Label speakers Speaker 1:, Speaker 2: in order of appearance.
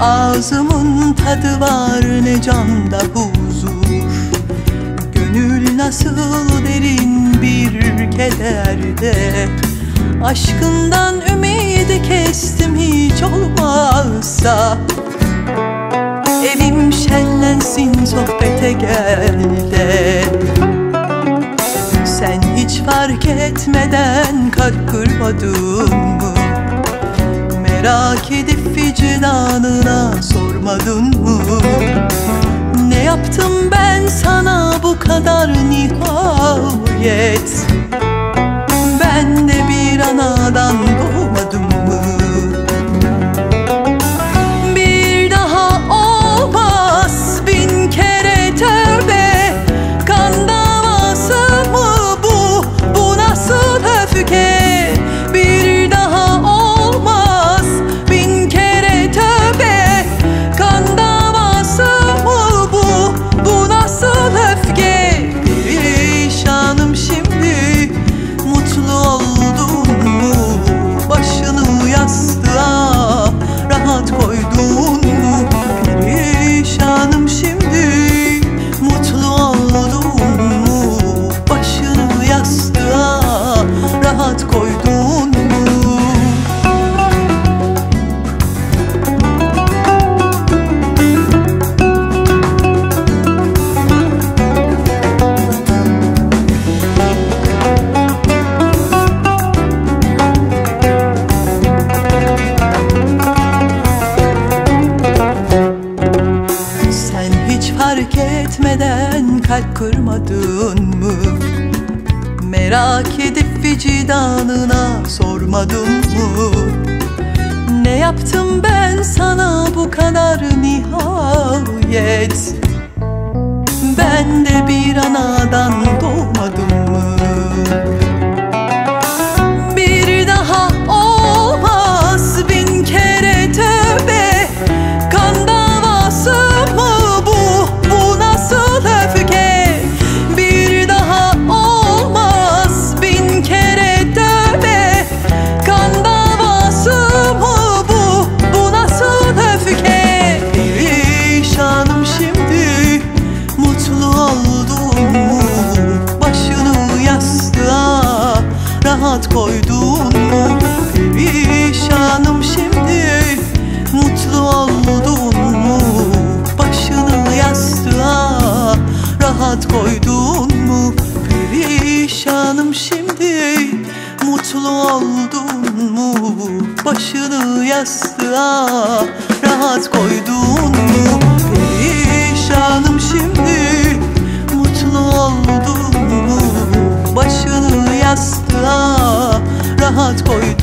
Speaker 1: Ağzımın tadı var ne canda huzur. Gönül nasıl derin bir kederde. Aşkından ümidi kestim hiç olmazsa. Evim şenlensin sohbete gel de Sen hiç fark etmeden kalp kırmadın mı? Merak edip vicdanına sormadın mı? Ne yaptım ben sana bu kadar nihayet fark etmeden kalp kırmadın mı? Merak edip vicdanına sormadın mı? Ne yaptım ben sana bu kadar nihayet? Ben de bir anadan mutlu oldun mu? Başını yastığa rahat koydun mu? Perişanım şimdi mutlu oldun mu? Başını yastığa rahat koydun